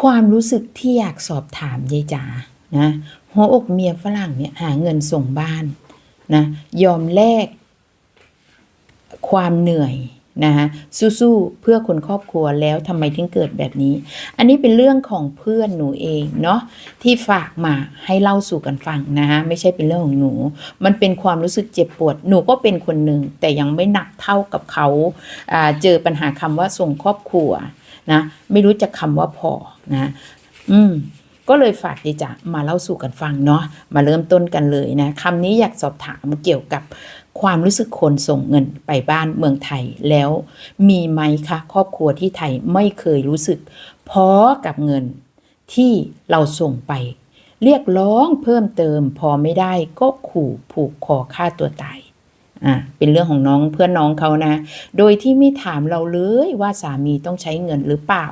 ความรู้สึกที่อยากสอบถามยายจ๋านะหัวอกเมียฝรั่งเนี่ยหาเงินส่งบ้านนะยอมแลกความเหนื่อยนะคะสู้ๆเพื่อคนครอบครัวแล้วทำไมถึงเกิดแบบนี้ อันนี้เป็นเรื่องของเพื่อนหนูเองเนาะที่ฝากมาให้เล่าสู่กันฟังนะคะไม่ใช่เป็นเรื่องของหนู มันเป็นความรู้สึกเจ็บปวด หนูก็เป็นคนหนึ่งแต่ยังไม่หนักเท่ากับเขาเจอปัญหาคำว่าส่งครอบครัวนะไม่รู้จักคำว่าพอ นะอืมก็เลยฝากดีจะมาเล่าสู่กันฟังเนาะมาเริ่มต้นกันเลยนะคำนี้อยากสอบถามเกี่ยวกับความรู้สึกคนส่งเงินไปบ้านเมืองไทยแล้ว มีไหมคะครอบครัวที่ไทยไม่เคยรู้สึกพอกับเงินที่เราส่งไป เรียกร้องเพิ่มเติมพอไม่ได้ก็ขู่ผูกคอฆ่าตัวตาย อะเป็นเรื่องของน้องเพื่อนน้องเขานะ โดยที่ไม่ถามเราเลยว่าสามีต้องใช้เงินหรือเปล่า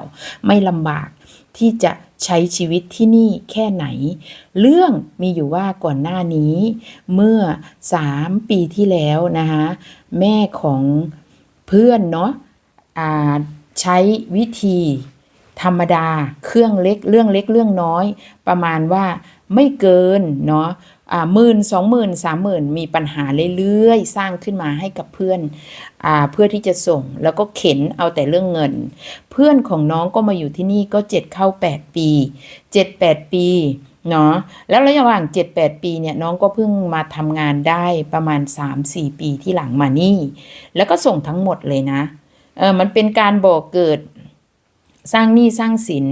ไม่ลำบากที่จะใช้ชีวิตที่นี่แค่ไหน เรื่องมีอยู่ว่าก่อนหน้านี้ เมื่อ3ปีที่แล้วนะคะแม่ของเพื่อนเนาะใช้วิธีธรรมดาเครื่องเล็กเรื่องเล็กเรื่องน้อย ประมาณว่าไม่เกินเนาะ หมื่นสองหมื่นสามหมื่นมีปัญหาเรื่อยๆ สร้างขึ้นมาให้กับเพื่อนอเพื่อที่จะส่งแล้วก็เข็นเอาแต่เรื่องเงิน เพื่อนของน้องก็มาอยู่ที่นี่ก็เจ็ดเข้า8ปีเจ็ดแปดปีเนาะแล้วระหว่าง 7-8 ปีเนี่ยน้องก็เพิ่งมาทำงานได้ประมาณ 3-4 ปีที่หลังมานี่ แล้วก็ส่งทั้งหมดเลยนะเออมันเป็นการบอกเกิดสร้างหนี้สร้างสิน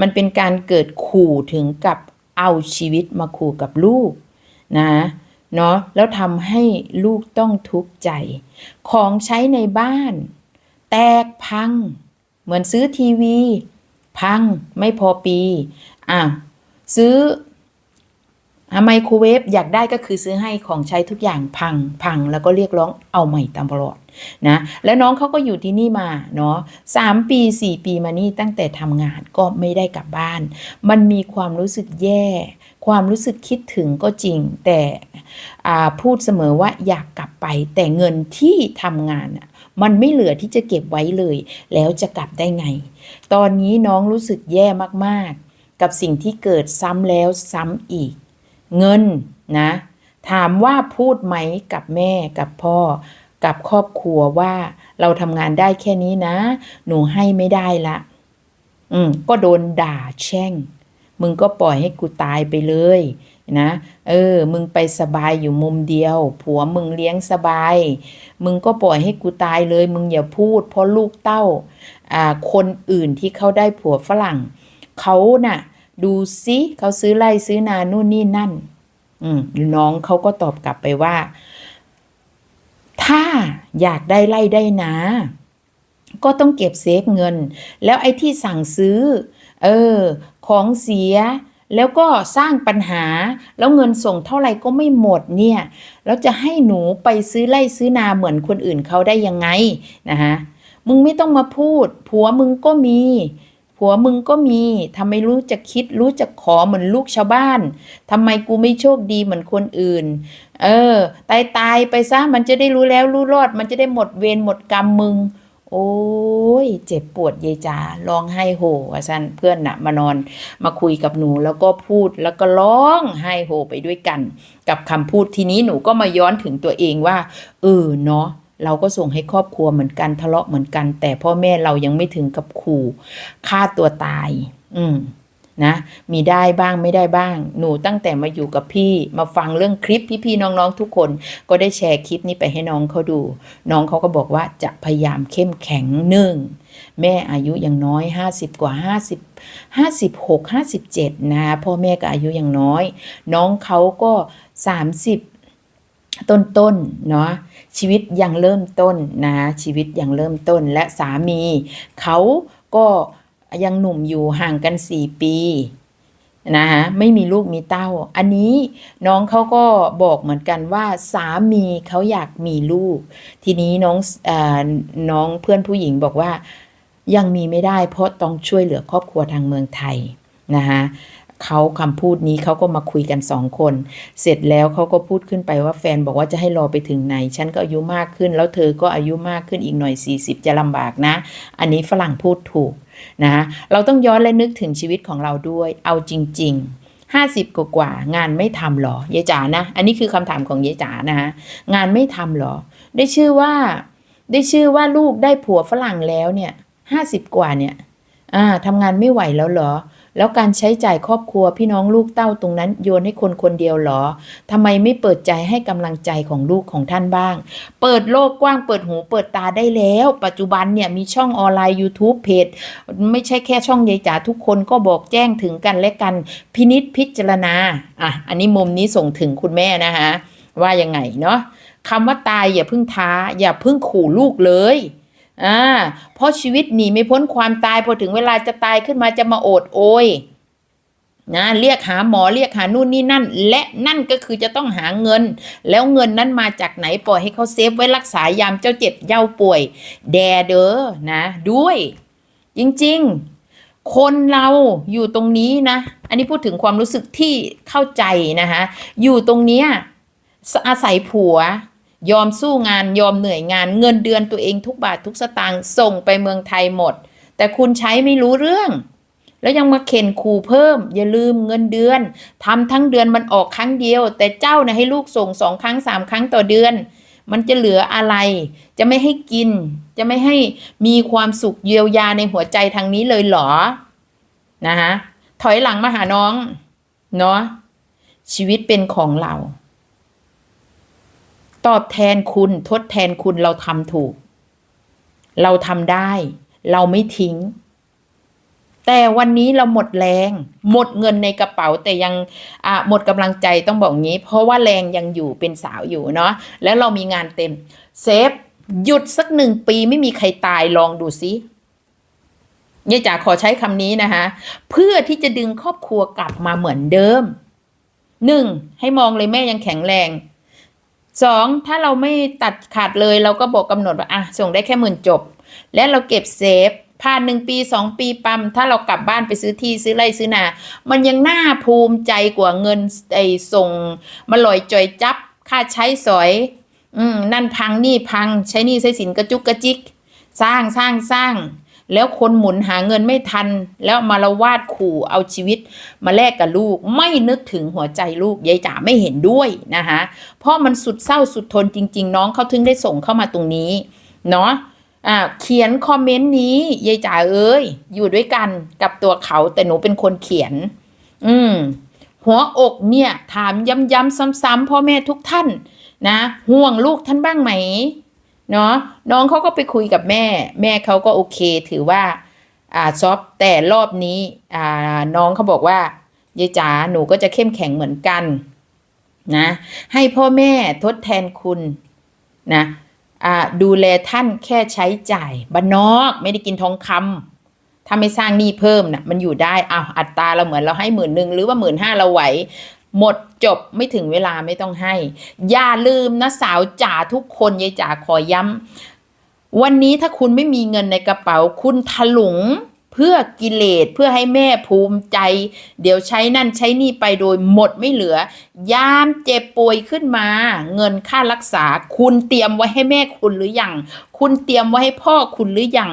มันเป็นการเกิดขู่ถึงกับเอาชีวิตมาขู่กับลูก นะเนาะแล้วทำให้ลูกต้องทุกข์ใจ ของใช้ในบ้าน แตกพัง เหมือนซื้อทีวี พังไม่พอปีอะซื้อไมโครเวฟอยากได้ก็คือซื้อให้ของใช้ทุกอย่างพังพังแล้วก็เรียกร้องเอาใหม่ตามตลอดนะแล้วน้องเขาก็อยู่ที่นี่มาเนาะสามปีสี่ปีมานี่ตั้งแต่ทำงานก็ไม่ได้กลับบ้าน มันมีความรู้สึกแย่ ความรู้สึกคิดถึงก็จริง แต่พูดเสมอว่าอยากกลับไป แต่เงินที่ทำงานมันไม่เหลือที่จะเก็บไว้เลย แล้วจะกลับได้ไง ตอนนี้น้องรู้สึกแย่มากๆ กับสิ่งที่เกิดซ้ำแล้วซ้ำอีก เงินนะ ถามว่าพูดไหมกับแม่กับพ่อกับครอบครัวว่าเราทำงานได้แค่นี้นะ หนูให้ไม่ได้ละ อืมก็โดนด่าแช่ง มึงก็ปล่อยให้กูตายไปเลยนะเออ มึงไปสบายอยู่มุมเดียว ผัวมึงเลี้ยงสบาย มึงก็ปล่อยให้กูตายเลย มึงอย่าพูด เพราะลูกเต้าอ่าคนอื่นที่เขาได้ผัวฝรั่งเขาน่ะ ดูซิเขาซื้อไร่ซื้อนานู่นนี่นั่น อืมน้องเขาก็ตอบกลับไปว่า ถ้าอยากได้ไร่ได้นาก็ต้องเก็บเซฟเงิน แล้วไอ้ที่สั่งซื้อ เออ ของเสีย แล้วก็สร้างปัญหา แล้วเงินส่งเท่าไหร่ก็ไม่หมดเนี่ย แล้วจะให้หนูไปซื้อไร่ซื้อนาเหมือนคนอื่นเขาได้ยังไงนะฮะมึงไม่ต้องมาพูด ผัวมึงก็มี ผัวมึงก็มีทำไมรู้จักคิดรู้จักขอเหมือนลูกชาวบ้านทำไมกูไม่โชคดีเหมือนคนอื่น เออ ตายตายไปซะมันจะได้รู้แล้วรู้รอด มันจะได้หมดเวรหมดกรรมมึง โอ้ยเจ็บปวดเยายจ๋าร้องไห้โหว่าซันเพื่อนน่ะมานอนมาคุยกับหนูแล้วก็พูดแล้วก็ร้องไห้โหไปด้วยกัน กับคำพูดทีนี้หนูก็มาย้อนถึงตัวเองว่าเออเนาะเราก็ส่งให้ครอบครัวเหมือนกันทะเลาะเหมือนกัน แต่พ่อแม่เรายังไม่ถึงกับขู่ฆ่าตัวตาย อืม นะมีได้บ้างไม่ได้บ้าง หนูตั้งแต่มาอยู่กับพี่มาฟังเรื่องคลิปพี่ๆน้องๆทุกคนก็ได้แชร์คลิปนี้ไปให้น้องเขาดู น้องเขาก็บอกว่าจะพยายามเข้มแข็งหนึ่งแม่อายุยังน้อย 50 กว่า 50 56 57 นะ พ่อแม่ก็อายุยังน้อย น้องเขาก็ 30 ต้นๆเนาะชีวิตยังเริ่มต้นนะ ชีวิตยังเริ่มต้นและสามีเขาก็ ยังหนุ่มอยู่ห่างกัน4ปีนะคะไม่มีลูกมีเต้า อันนี้น้องเขาก็บอกเหมือนกันว่าสามีเขาอยากมีลูก ทีนี้น้องเออน้องเพื่อนผู้หญิงบอกว่ายังมีไม่ได้เพราะต้องช่วยเหลือครอบครัวทางเมืองไทยนะคะเขาคำพูดนี้เขาก็มาคุยกันสองคน เสร็จแล้วเขาก็พูดขึ้นไปว่าแฟนบอกว่าจะให้รอไปถึงไหน ฉันก็อายุมากขึ้น แล้วเธอก็อายุมากขึ้นอีกหน่อย 40 จะลำบากนะ อันนี้ฝรั่งพูดถูก นะเราต้องย้อนและนึกถึงชีวิตของเราด้วย เอาจริงๆ50กว่ากว่า งานไม่ทำหรอยายจ๋านะ อันนี้คือคำถามของยายจ๋านะฮะงานไม่ทำหรอ ได้ชื่อว่า ได้ชื่อว่าลูกได้ผัวฝรั่งแล้วเนี่ยห้าสิบกว่าเนี่ย อ่าทำงานไม่ไหวแล้วเหรอ แล้วการใช้จ่ายครอบครัวพี่น้องลูกเต้าตรงนั้นโยนให้คนคนเดียวหรอทำไมไม่เปิดใจให้กำลังใจของลูกของท่านบ้าง เปิดโลกกว้างเปิดหูเปิดตาได้แล้ว ปัจจุบันเนี่ยมีช่องออนไลน์ YouTube เพจไม่ใช่แค่ช่องยายจ๋าทุกคนก็บอกแจ้งถึงกันและกันพินิษพิจารณาอะอันนี้มุมนี้ส่งถึงคุณแม่นะคะว่ายังไงเนาะคำว่าตายอย่าพิ่งท้า อย่าพิ่งขู่ลูกเลย อ่าเพราะชีวิตหนีไม่พ้นความตายพอถึงเวลาจะตายขึ้นมาจะมาโอดโอยนะเรียกหาหมอเรียกหานู่นนี่นั่น และนั่นก็คือจะต้องหาเงิน แล้วเงินนั้นมาจากไหนปล่อยให้เขาเซฟไว้รักษายามเจ้าเจ็บเย่าป่วย แดเด้อนะ ด้วย จริงๆ คนเราอยู่ตรงนี้นะ อันนี้พูดถึงความรู้สึกที่เข้าใจนะคะอยู่ตรงเนี้ยอาศัยผัว ยอมสู้งานยอมเหนื่อยงาน เงินเดือนตัวเองทุกบาททุกสตางค์ส่งไปเมืองไทยหมด แต่คุณใช้ไม่รู้เรื่อง แล้วยังมาเข็นขู่เพิ่ม อย่าลืมเงินเดือนทำทั้งเดือนมันออกครั้งเดียว แต่เจ้านะให้ลูกส่งสองครั้งสามครั้งต่อเดือน มันจะเหลืออะไร จะไม่ให้กิน จะไม่ให้มีความสุขเยียวยาในหัวใจทางนี้เลยเหรอนะคะถอยหลังมาหาน้องเนาะชีวิตเป็นของเรา ตอบแทนคุณทดแทนคุณเราทำถูก เราทำได้ เราไม่ทิ้ง แต่วันนี้เราหมดแรง หมดเงินในกระเป๋าแต่ยังหมดกำลังใจต้องบอกงี้ เพราะว่าแรงยังอยู่เป็นสาวอยู่เนาะแล้วเรามีงานเต็มเซฟหยุดสักหนึ่งปีไม่มีใครตายลองดูสิยายจ๋าขอใช้คำนี้นะคะเพื่อที่จะดึงครอบครัวกลับมาเหมือนเดิมหนึ่งให้มองเลยแม่ยังแข็งแรง สองถ้าเราไม่ตัดขาดเลยเราก็บอกกำหนดว่าอะส่งได้แค่หมื่นจบ และเราเก็บเซฟผ่านหนึ่งปีสองปีปั๊มถ้าเรากลับบ้านไปซื้อที่ซื้อไร่ซื้อนา มันยังน่าภูมิใจกว่าเงินไอ้ส่งมาลอยจอยจับ ค่าใช้สอย อืมนั่นพังนี่พังใช้นี่ใช้สินกระจุกกระจิก สร้างสร้างสร้าง แล้วคนหมุนหาเงินไม่ทัน แล้วมาละวาดขู่เอาชีวิต มาแลกกับลูก ไม่นึกถึงหัวใจลูกยายจ๋าไม่เห็นด้วยนะคะเพราะมันสุดเศร้าสุดทนจริง ๆ น้องเขาถึงได้ส่งเข้ามาตรงนี้เนาะอ่าเขียนคอมเมนต์นี้ยายจ๋าเอ้ยอยู่ด้วยกันกับตัวเขาแต่หนูเป็นคนเขียน อืมหัวอกเนี่ยถามย้ำๆซ้ำๆพ่อแม่ทุกท่านนะห่วงลูกท่านบ้างไหม เนาะน้องเขาก็ไปคุยกับแม่ แม่เขาก็โอเค ถือว่าอ่าซอฟแต่รอบนี้อ่าน้องเขาบอกว่ายายจ๋าหนูก็จะเข้มแข็งเหมือนกันนะให้พ่อแม่ทดแทนคุณนะอ่าดูแลท่านแค่ใช้จ่ายบ้านนอกไม่ได้กินทองคำถ้าไม่สร้างหนี้เพิ่มนะ่ะมันอยู่ได้อ้าวอัตราเราเหมือนเราให้หมื่นหนึ่งหรือว่าหมื่นห้าเราไหว หมดจบไม่ถึงเวลาไม่ต้องให้ อย่าลืมนะสาวจ๋าทุกคนยายจ๋าขอย้ำวันนี้ถ้าคุณไม่มีเงินในกระเป๋า คุณถลุงเพื่อกิเลสเพื่อให้แม่ภูมิใจ เดี๋ยวใช้นั่นใช้นี่ไปโดยหมดไม่เหลือ ยามเจ็บป่วยขึ้นมา เงินค่ารักษา คุณเตรียมไว้ให้แม่คุณหรือยังคุณเตรียมไว้ให้พ่อคุณหรือยัง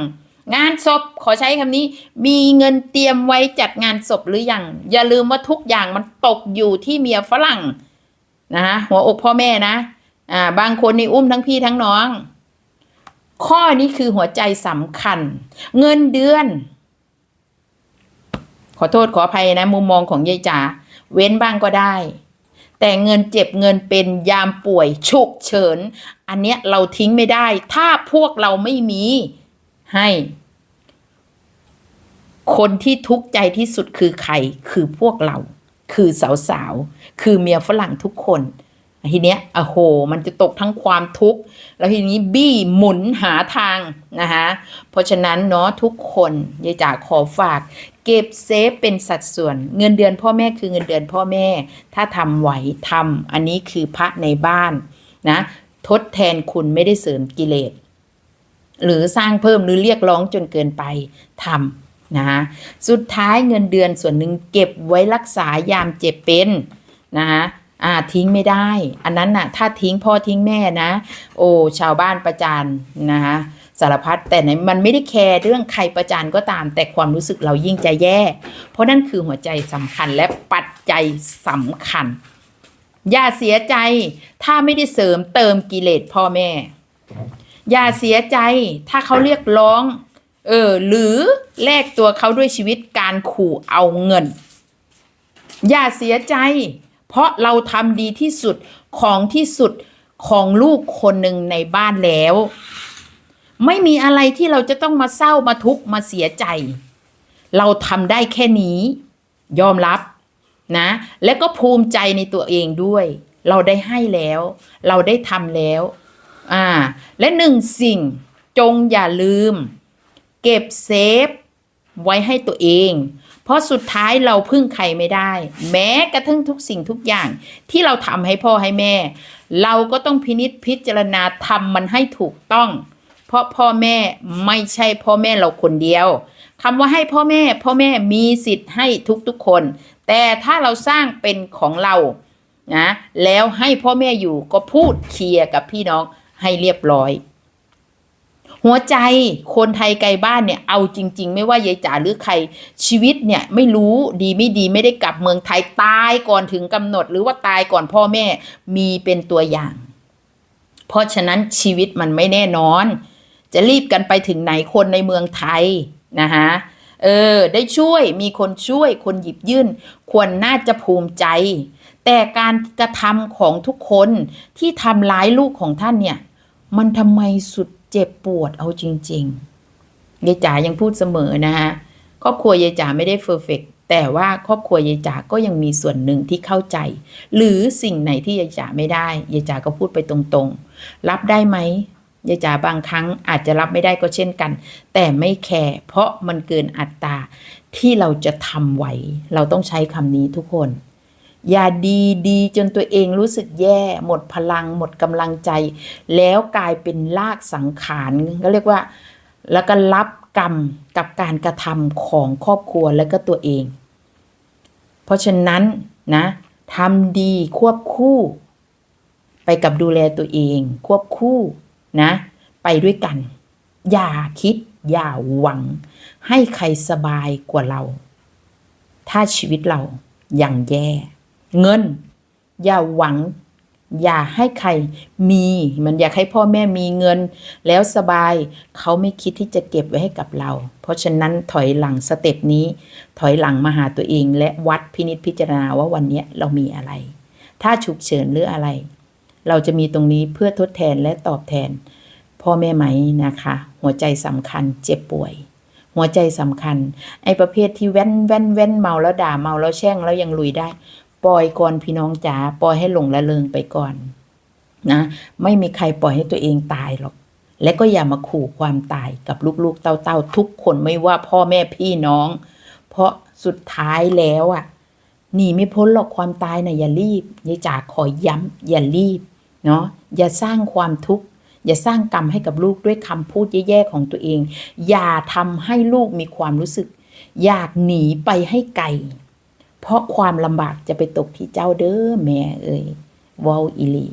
งานศพขอใช้คำนี้ มีเงินเตรียมไว้จัดงานศพหรือยัง อย่าลืมว่าทุกอย่างมันตกอยู่ที่เมียฝรั่งนะหัวอกพ่อแม่นะอ่าบางคนนี่อุ้มทั้งพี่ทั้งน้อง ข้อนี้คือหัวใจสำคัญ เงินเดือน ขอโทษขออภัยนะ มุมมองของยายจ๋าเว้นบ้างก็ได้ แต่เงินเจ็บเงินเป็นยามป่วยฉุกเฉิน อันเนี้ยเราทิ้งไม่ได้ ถ้าพวกเราไม่มีให้ คนที่ทุกข์ใจที่สุดคือใคร คือพวกเรา คือสาวๆ คือเมียฝรั่งทุกคน ทีเนี้ยโอ้โห มันจะตกทั้งความทุกข์ แล้วทีนี้บี้หมุนหาทางนะคะเพราะฉะนั้นเนาะทุกคนยายจ๋าขอฝาก เก็บเซฟเป็นสัดส่วน เงินเดือนพ่อแม่คือเงินเดือนพ่อแม่ ถ้าทำไหวทำอันนี้คือพระในบ้านนะ ทดแทนคุณไม่ได้เสริมกิเลสหรือสร้างเพิ่มหรือเรียกร้องจนเกินไปท นะคะสุดท้ายเงินเดือนส่วนหนึ่งเก็บไว้รักษายามเจ็บเป็นนะคะอ่าทิ้งไม่ได้ อันนั้นน่ะถ้าทิ้งพ่อทิ้งแม่นะ โอ้ชาวบ้านประจานนะคะสารพัดแต่ในมันไม่ได้แคร์เรื่องใครประจานก็ตาม แต่ความรู้สึกเรายิ่งจะแย่ เพราะนั่นคือหัวใจสำคัญและปัจจัยสำคัญ อย่าเสียใจถ้าไม่ได้เสริมเติมกิเลสพ่อแม่ อย่าเสียใจถ้าเขาเรียกร้อง เออ หรือแลกตัวเขาด้วยชีวิตการขู่เอาเงิน อย่าเสียใจ เพราะเราทำดีที่สุดของที่สุดของลูกคนหนึ่งในบ้านแล้ว ไม่มีอะไรที่เราจะต้องมาเศร้ามาทุกข์มาเสียใจ เราทำได้แค่นี้ ยอมรับนะ และก็ภูมิใจในตัวเองด้วย เราได้ให้แล้ว เราได้ทำแล้ว อ่า และหนึ่งสิ่งจงอย่าลืม เก็บเซฟไว้ให้ตัวเอง เพราะสุดท้ายเราพึ่งใครไม่ได้ แม้กระทั่งทุกสิ่งทุกอย่าง ที่เราทำให้พ่อให้แม่ เราก็ต้องพินิจพิจารณาทำมันให้ถูกต้อง เพราะพ่อแม่ไม่ใช่พ่อแม่เราคนเดียวคำว่าให้พ่อแม่ พ่อแม่มีสิทธิ์ให้ทุกๆคน แต่ถ้าเราสร้างเป็นของเรานะแล้วให้พ่อแม่อยู่ก็พูดเคลียร์กับพี่น้องให้เรียบร้อย หัวใจคนไทยไกลบ้านเนี่ยเอาจริง ๆ ไม่ว่ายายจ๋าหรือใครชีวิตเนี่ยไม่รู้ดีไม่ดีไม่ได้กลับเมืองไทยตายก่อนถึงกำหนด หรือว่าตายก่อนพ่อแม่มีเป็นตัวอย่าง เพราะฉะนั้นชีวิตมันไม่แน่นอน จะรีบกันไปถึงไหนคนในเมืองไทยนะคะเออ ได้ช่วยมีคนช่วยคนหยิบยื่น ควรน่าจะภูมิใจ แต่การกระทำของทุกคนที่ทำร้ายลูกของท่านเนี่ย มันทำไมสุด เจ็บปวดเอาจริงๆยายจ๋ายังพูดเสมอนะฮะครอบครัวยายจ๋าไม่ได้เฟอร์เฟกแต่ว่าครอบครัวยายจ๋าก็ยังมีส่วนหนึ่งที่เข้าใจ หรือสิ่งไหนที่ยายจ๋าไม่ได้ยายจ๋าก็พูดไปตรงๆ รับได้ไหมยายจ๋าบางครั้งอาจจะรับไม่ได้ก็เช่นกัน แต่ไม่แคร์เพราะมันเกินอัตราที่เราจะทำไหว เราต้องใช้คำนี้ทุกคน อย่าดีดีจนตัวเองรู้สึกแย่ หมดพลัง หมดกำลังใจ แล้วกลายเป็นลากสังขารก็เรียกว่า แล้วก็รับกรรมกับการกระทำของครอบครัวและก็ตัวเอง เพราะฉะนั้นนะทำดีควบคู่ ไปกับดูแลตัวเอง ควบคู่นะ ไปด้วยกัน อย่าคิด อย่าหวัง ให้ใครสบายกว่าเรา ถ้าชีวิตเรายังแย่ เงิน อย่าหวัง อย่าให้ใครมี มันอยากให้พ่อแม่มีเงิน แล้วสบาย เขาไม่คิดที่จะเก็บไว้ให้กับเรา เพราะฉะนั้นถอยหลังสเต็ปนี้ ถอยหลังมาหาตัวเอง และวัดพินิจพิจารณาว่าวันนี้เรามีอะไร ถ้าฉุกเฉินหรืออะไร เราจะมีตรงนี้เพื่อทดแทนและตอบแทน พ่อแม่ไหมนะคะ หัวใจสำคัญเจ็บป่วยหัวใจสำคัญ ไอ้ประเภทที่แว่นแว่นแว่นเมาแล้วด่าเมาแล้วแช่งแล้วยังลุยได้ ปล่อยก่อนพี่น้องจ๋าปล่อยให้หลงละเลงไปก่อนนะ ไม่มีใครปล่อยให้ตัวเองตายหรอก และก็อย่ามาขู่ความตายกับลูกๆ เต้าๆทุกคนไม่ว่าพ่อแม่พี่น้อง เพราะสุดท้ายแล้วอะหนีไม่พ้นหรอกความตายนะ่ะอย่ารีบยายจ๋าขอย้ำอย่ารีบเนาะอย่าสร้างความทุกข์อย่าสร้างกรรมให้กับลูกด้วยคำพูดแย่ๆของตัวเอง อย่าทำให้ลูกมีความรู้สึก อยากหนีไปให้ไกล เพราะความลำบากจะไปตกที่เจ้าเด้อแม่เอ่ยเวาอีหลี